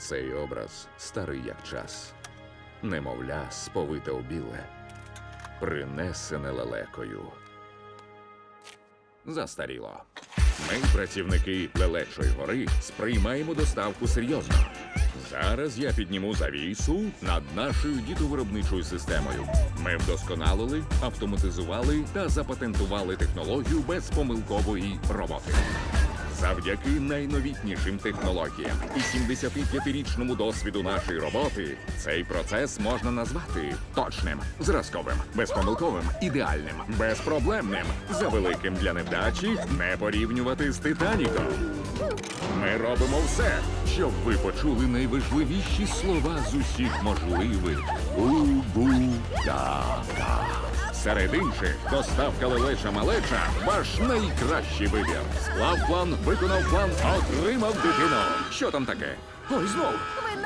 Цей образ старий як час. Немовля, сповите у біле, принесене лелекою. Застаріло. Ми, працівники Лелечої гори, сприймаємо доставку серйозно. Зараз я підніму завісу над нашою дітовиробничою системою. Ми вдосконалили, автоматизували та запатентували технологію безпомилкової роботи. Завдяки найновітнішим технологіям і 75-річному досвіду нашої роботи цей процес можна назвати точним, зразковим, безпомилковим, ідеальним, безпроблемним, завеликим для невдачі не порівнювати з Титаніком. Ми робимо все, щоб ви почули найважливіші слова з усіх можливих. У-бу-ка-ка. Серед інших, доставка лелеча малеча ваш найкращий вибір. Склав план, виконав план, отримав дитину. Що там таке? Ой, знов. Ви